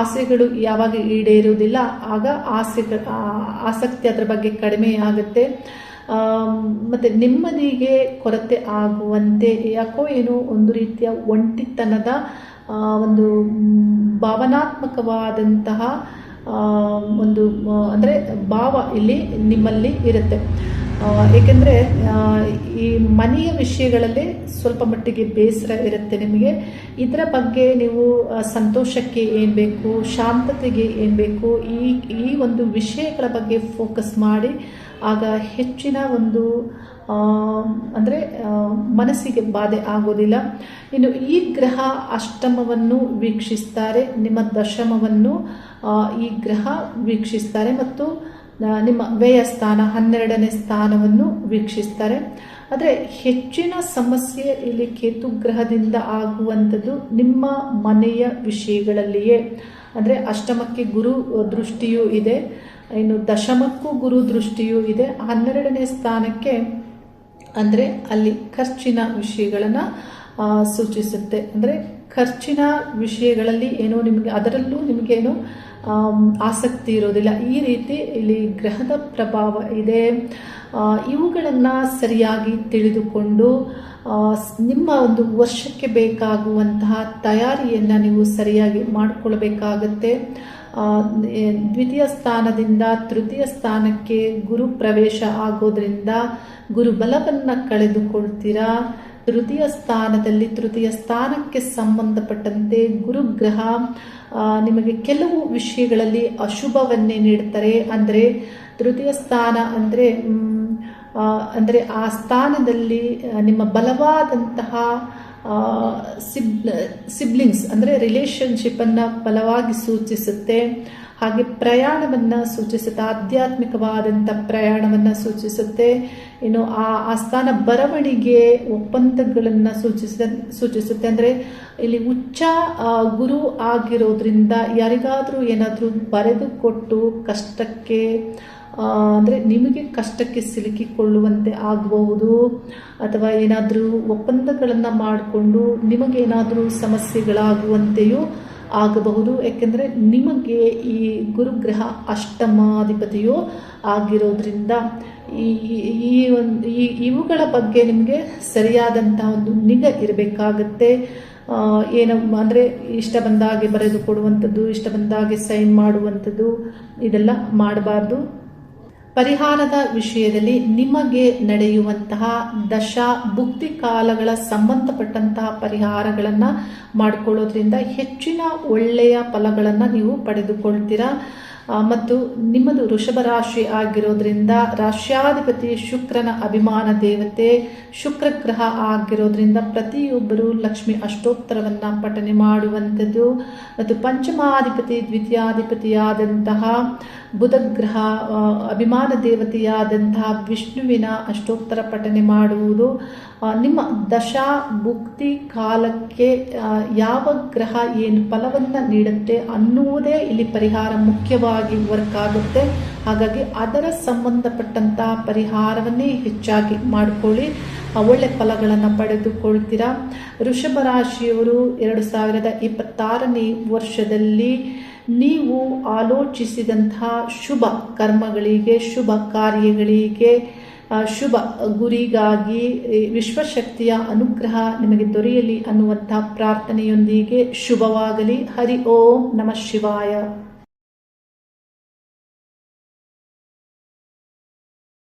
[SPEAKER 1] ಆಸೆಗಳು ಯಾವಾಗ ಈಡೇರುವುದಿಲ್ಲ, ಆಗ ಆಸೆ ಆಸಕ್ತಿ ಅದರ ಬಗ್ಗೆ ಕಡಿಮೆಯಾಗುತ್ತೆ. ಆಗುತ್ತೆ ಮತ್ತೆ ನೆಮ್ಮದಿಗೆ ಕೊರತೆ ಆಗುವಂತೆ ಯಾಕೋ ಏನೋ ಒಂದು ರೀತಿಯ ಒಂಟಿತನದ ಒಂದು, ಭಾವನಾತ್ಮಕವಾದಂತಹ ಒಂದು ಅಂದರೆ ಭಾವ ಇಲ್ಲಿ ನಿಮ್ಮಲ್ಲಿ ಇರುತ್ತೆ. ಏಕೆಂದರೆ ಈ ಮನೆಯ ವಿಷಯಗಳಲ್ಲಿ ಸ್ವಲ್ಪ ಮಟ್ಟಿಗೆ ಬೇಸರ ಇರುತ್ತೆ ನಿಮಗೆ. ಇದರ ಬಗ್ಗೆ ನೀವು ಸಂತೋಷಕ್ಕೆ ಏನು ಬೇಕು, ಶಾಂತತೆಗೆ ಏನು ಬೇಕು, ಈ ಈ ಒಂದು ವಿಷಯಗಳ ಬಗ್ಗೆ ಫೋಕಸ್ ಮಾಡಿ, ಆಗ ಹೆಚ್ಚಿನ ಒಂದು ಅಂದ್ರೆ ಮನಸ್ಸಿಗೆ ಬಾಧೆ ಆಗೋದಿಲ್ಲ. ಇನ್ನು ಈ ಗ್ರಹ ಅಷ್ಟಮವನ್ನು ವೀಕ್ಷಿಸ್ತಾರೆ, ನಿಮ್ಮ ದಶಮವನ್ನು ಈ ಗ್ರಹ ವೀಕ್ಷಿಸ್ತಾರೆ ಮತ್ತು ನಿಮ್ಮ ವ್ಯಯ ಸ್ಥಾನ, ಹನ್ನೆರಡನೇ ಸ್ಥಾನವನ್ನು ವೀಕ್ಷಿಸ್ತಾರೆ. ಆದರೆ ಹೆಚ್ಚಿನ ಸಮಸ್ಯೆ ಇಲ್ಲಿ ಕೇತು ಗ್ರಹದಿಂದ ಆಗುವಂಥದ್ದು ನಿಮ್ಮ ಮನೆಯ ವಿಷಯಗಳಲ್ಲಿಯೇ. ಅಂದರೆ ಅಷ್ಟಮಕ್ಕೆ ಗುರು ದೃಷ್ಟಿಯೂ ಇದೆ, ಇನ್ನು ದಶಮಕ್ಕೂ ಗುರು ದೃಷ್ಟಿಯೂ ಇದೆ. ಹನ್ನೆರಡನೇ ಸ್ಥಾನಕ್ಕೆ ಅಂದರೆ ಅಲ್ಲಿ ಖರ್ಚಿನ ವಿಷಯಗಳನ್ನು ಸೂಚಿಸುತ್ತೆ. ಅಂದರೆ ಖರ್ಚಿನ ವಿಷಯಗಳಲ್ಲಿ ಏನೋ ನಿಮಗೆ, ಅದರಲ್ಲೂ ನಿಮಗೇನು ಆಸಕ್ತಿ ಇರೋದಿಲ್ಲ. ಈ ರೀತಿ ಇಲ್ಲಿ ಗ್ರಹದ ಪ್ರಭಾವ ಇದೆ. ಇವುಗಳನ್ನು ಸರಿಯಾಗಿ ತಿಳಿದುಕೊಂಡು ನಿಮ್ಮ ಒಂದು ವರ್ಷಕ್ಕೆ ಬೇಕಾಗುವಂತಹ ತಯಾರಿಯನ್ನು ನೀವು ಸರಿಯಾಗಿ ಮಾಡಿಕೊಳ್ಬೇಕಾಗತ್ತೆ. ದ್ವಿತೀಯ ಸ್ಥಾನದಿಂದ ತೃತೀಯ ಸ್ಥಾನಕ್ಕೆ ಗುರು ಪ್ರವೇಶ ಆಗೋದ್ರಿಂದ ಗುರುಬಲವನ್ನು ಕಳೆದುಕೊಳ್ತೀರಾ? ತೃತೀಯ ಸ್ಥಾನದಲ್ಲಿ ತೃತೀಯ ಸ್ಥಾನಕ್ಕೆ ಸಂಬಂಧಪಟ್ಟಂತೆ ಗುರುಗ್ರಹ ನಿಮಗೆ ಕೆಲವು ವಿಷಯಗಳಲ್ಲಿ ಅಶುಭವನ್ನೇ ನೀಡ್ತಾರೆ. ಅಂದರೆ ತೃತೀಯ ಸ್ಥಾನ ಅಂದರೆ ಅಂದರೆ ಆ ಸ್ಥಾನದಲ್ಲಿ ನಿಮ್ಮ ಬಲವಾದಂತಹ ಸಿಬ್, ಸಿಬ್ಲಿಂಗ್ಸ್, ಅಂದರೆ ರಿಲೇಶನ್ಶಿಪ್ಪನ್ನು ಬಲವಾಗಿ ಸೂಚಿಸುತ್ತೆ. ಹಾಗೆ ಪ್ರಯಾಣವನ್ನು ಸೂಚಿಸುತ್ತೆ. ಆಧ್ಯಾತ್ಮಿಕವಾದಂಥ ಪ್ರಯಾಣವನ್ನು ಸೂಚಿಸುತ್ತೆ. ಇನ್ನು ಆ ಆಸ್ಥಾನ ಸ್ಥಾನ ಬರವಣಿಗೆ ಒಪ್ಪಂದಗಳನ್ನು ಸೂಚಿಸ ಸೂಚಿಸುತ್ತೆ. ಅಂದರೆ ಇಲ್ಲಿ ಉಚ್ಚ ಗುರು ಆಗಿರೋದ್ರಿಂದ ಯಾರಿಗಾದರೂ ಏನಾದರೂ ಬರೆದುಕೊಟ್ಟು ಕಷ್ಟಕ್ಕೆ ಅಂದರೆ ನಿಮಗೆ ಕಷ್ಟಕ್ಕೆ ಸಿಲುಕಿಕೊಳ್ಳುವಂತೆ ಆಗಬಹುದು ಅಥವಾ ಏನಾದರೂ ಒಪ್ಪಂದಗಳನ್ನು ಮಾಡಿಕೊಂಡು ನಿಮಗೇನಾದರೂ ಸಮಸ್ಯೆಗಳಾಗುವಂತೆಯೂ ಆಗಬಹುದು. ಯಾಕೆಂದರೆ ನಿಮಗೆ ಈ ಗುರುಗ್ರಹ ಅಷ್ಟಮಾಧಿಪತಿಯು ಆಗಿರೋದ್ರಿಂದ ಈ ಈ ಒಂದು, ಈ, ಇವುಗಳ ಬಗ್ಗೆ ನಿಮಗೆ ಸರಿಯಾದಂಥ ಒಂದು ನಿಗ ಇರಬೇಕಾಗತ್ತೆ. ಏನು ಅಂದರೆ ಇಷ್ಟ ಬಂದಾಗೆ ಬರೆದು ಕೊಡುವಂಥದ್ದು, ಇಷ್ಟ ಬಂದಾಗೆ ಸೈನ್ ಮಾಡುವಂಥದ್ದು, ಇದೆಲ್ಲ ಮಾಡಬಾರ್ದು. ಪರಿಹಾರದ ವಿಷಯದಲ್ಲಿ ನಿಮಗೆ ನಡೆಯುವಂತಹ ದಶ ಭುಕ್ತಿ ಕಾಲಗಳ ಸಂಬಂಧಪಟ್ಟಂತಹ ಪರಿಹಾರಗಳನ್ನು ಮಾಡಿಕೊಳ್ಳೋದ್ರಿಂದ ಹೆಚ್ಚಿನ ಒಳ್ಳೆಯ ಫಲಗಳನ್ನು ನೀವು ಪಡೆದುಕೊಳ್ತೀರಾ? ಮತ್ತು ನಿಮ್ಮದು ವೃಷಭ ರಾಶಿ ಆಗಿರೋದ್ರಿಂದ ರಾಶ್ಯಾಧಿಪತಿ ಶುಕ್ರನ ಅಭಿಮಾನ ದೇವತೆ ಶುಕ್ರ ಗ್ರಹ ಆಗಿರೋದ್ರಿಂದ ಪ್ರತಿಯೊಬ್ಬರು ಲಕ್ಷ್ಮಿ ಅಷ್ಟೋತ್ತರವನ್ನು ಪಠನೆ ಮಾಡುವಂಥದ್ದು. ಮತ್ತು ಪಂಚಮಾಧಿಪತಿ, ದ್ವಿತೀಯಾಧಿಪತಿಯಾದಂತಹ ಬುಧ ಗ್ರಹ ಅಭಿಮಾನ ದೇವತೆಯಾದಂತಹ ವಿಷ್ಣುವಿನ ಅಷ್ಟೋತ್ತರ ಪಠನೆ ಮಾಡುವುದು. ನಿಮ್ಮ ದಶಾ ಭುಕ್ತಿ ಕಾಲಕ್ಕೆ ಯಾವ ಗ್ರಹ ಏನು ಫಲವನ್ನು ನೀಡುತ್ತೆ ಅನ್ನುವುದೇ ಇಲ್ಲಿ ಪರಿಹಾರ ಮುಖ್ಯವಾಗಿ ವರ್ಕ್ ಆಗುತ್ತೆ. ಹಾಗಾಗಿ ಅದರ ಸಂಬಂಧಪಟ್ಟಂತಹ ಪರಿಹಾರವನ್ನೇ ಹೆಚ್ಚಾಗಿ ಮಾಡಿಕೊಳ್ಳಿ. ಒಳ್ಳೆ ಫಲಗಳನ್ನು ಪಡೆದುಕೊಳ್ತೀರಾ? ಋಷಭ ರಾಶಿಯವರು ಎರಡು ಸಾವಿರದ ಇಪ್ಪತ್ತಾರನೇ ವರ್ಷದಲ್ಲಿ ನೀವು ಆಲೋಚಿಸಿದಂತಹ ಶುಭ ಕರ್ಮಗಳಿಗೆ, ಶುಭ ಕಾರ್ಯಗಳಿಗೆ ಶುಭ ಗುರಿಗಾಗಿ ವಿಶ್ವಶಕ್ತಿಯ ಅನುಗ್ರಹ ನಿಮಗೆ ದೊರೆಯಲಿ ಅನ್ನುವಂಥ ಪ್ರಾರ್ಥನೆಯೊಂದಿಗೆ ಶುಭವಾಗಲಿ. ಹರಿ ಓಂ ನಮಃ ಶಿವಾಯ.